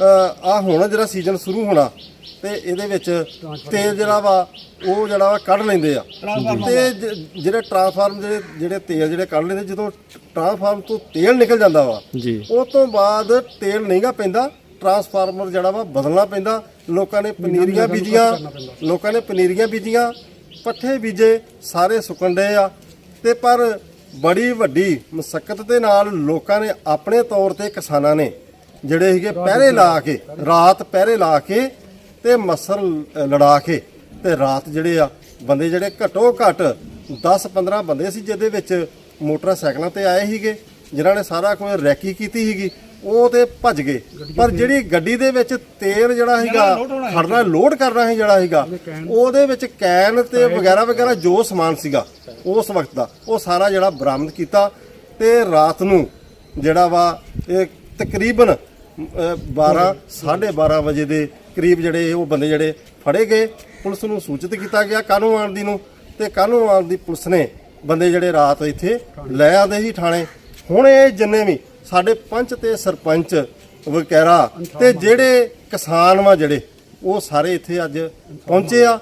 ਆ ਹੁਣ ਜਿਹੜਾ ਸੀਜ਼ਨ ਸ਼ੁਰੂ ਹੋਣਾ ਤੇ ਇਹਦੇ ਵਿੱਚ ਤੇਲ ਜਿਹੜਾ ਵਾ ਉਹ ਜਿਹੜਾ ਵਾ ਕੱਢ ਲੈਂਦੇ ਆ। ਤੇ ਜ- ਜਿਹੜੇ ਟਰਾਂਸਫਾਰਮ ਜਿਹੜੇ ਜਿਹੜੇ ਤੇਲ ਜਿਹੜੇ ਕੱਢ ਲੈਂਦੇ ਜਦੋਂ ਟਰਾਂਸਫਾਰਮ ਤੋਂ ਤੇਲ ਨਿਕਲ ਜਾਂਦਾ ਵਾ ਜੀ। ਉਹ ਤੋਂ ਬਾਅਦ ਤੇਲ ਨਹੀਂਗਾ ਪੈਂਦਾ ਟਰਾਂਸਫਾਰਮਰ ਜਿਹੜਾ ਵਾ ਬਦਲਣਾ ਪੈਂਦਾ ਲੋਕਾਂ ਨੇ ਪਨੀਰੀਆਂ ਬੀਜੀਆਂ ਲੋਕਾਂ ਨੇ ਪਨੀਰੀਆਂ ਬੀਜੀਆਂ ਪੱਠੇ ਬੀਜੇ ਸਾਰੇ ਸੁੱਕਣ ਡਏ ਆ। ਤੇ ਪਰ ਬੜੀ ਵੱਡੀ ਮੁਸ਼ਕਲ ਦੇ ਨਾਲ ਲੋਕਾਂ ਨੇ ਆਪਣੇ ਤੌਰ ਤੇ ਕਿਸਾਨਾਂ ਨੇ ਜਿਹੜੇ ਸੀਗੇ ਪਹਿਰੇ ਲਾ ਕੇ ਰਾਤ ਪਹਿਰੇ ਲਾ ਕੇ ਤੇ ਮੱਸਰ ਲੜਾ ਕੇ ਤੇ ਰਾਤ ਜਿਹੜੇ ਆ ਬੰਦੇ ਜਿਹੜੇ ਘੱਟੋ ਘੱਟ 10 15 ਬੰਦੇ ਸੀ ਜਿਹਦੇ ਵਿੱਚ ਮੋਟਰਸਾਈਕਲਾਂ ਤੇ ਆਏ ਸੀਗੇ ਜਿਨ੍ਹਾਂ ਨੇ ਸਾਰਾ ਕੋਈ ਰੈਕੀ ਕੀਤੀ ਸੀਗੀ ਉਹ ਤੇ ਭੱਜ ਗਏ। ਪਰ ਜਿਹੜੀ ਗੱਡੀ ਦੇ ਵਿੱਚ ਤੇਲ ਜਿਹੜਾ ਸੀਗਾ ਖੜਨਾ ਲੋਡ ਕਰਨਾ ਸੀ ਜਿਹੜਾ ਸੀਗਾ ਉਹਦੇ ਵਿੱਚ ਕੈਨ ਤੇ ਵਗੈਰਾ ਵਗੈਰਾ ਜੋ ਸਮਾਨ ਸੀਗਾ ਉਸ ਵਕਤ ਦਾ ਉਹ ਸਾਰਾ ਜਿਹੜਾ ਬਰਾਮਦ ਕੀਤਾ ਤੇ ਰਾਤ ਨੂੰ ਜਿਹੜਾ ਵਾ ਇਹ ਤਕਰੀਬਨ 12 12:30 ਵਜੇ ਦੇ ਕਰੀਬ ਜਿਹੜੇ ਉਹ ਬੰਦੇ ਜਿਹੜੇ ਫੜੇ ਗਏ, ਪੁਲਿਸ ਨੂੰ ਸੂਚਿਤ ਕੀਤਾ ਗਿਆ ਕਾਨੂੰ ਆਣ ਦੀ ਨੂੰ। ਤੇ ਕਾਨੂੰ ਆਣ ਦੀ ਪੁਲਿਸ ਨੇ ਬੰਦੇ ਜਿਹੜੇ ਰਾਤ ਇੱਥੇ ਲੈ ਆਦੇ ਸੀ ਥਾਣੇ। ਹੁਣ ਇਹ ਜਿੰਨੇ ਵੀ ਸਾਡੇ ਪੰਚ ਤੇ ਸਰਪੰਚ ਵਗੈਰਾ ਤੇ ਜਿਹੜੇ ਕਿਸਾਨ ਵਾ ਜਿਹੜੇ, ਉਹ ਸਾਰੇ ਇੱਥੇ ਅੱਜ ਪਹੁੰਚੇ ਆ।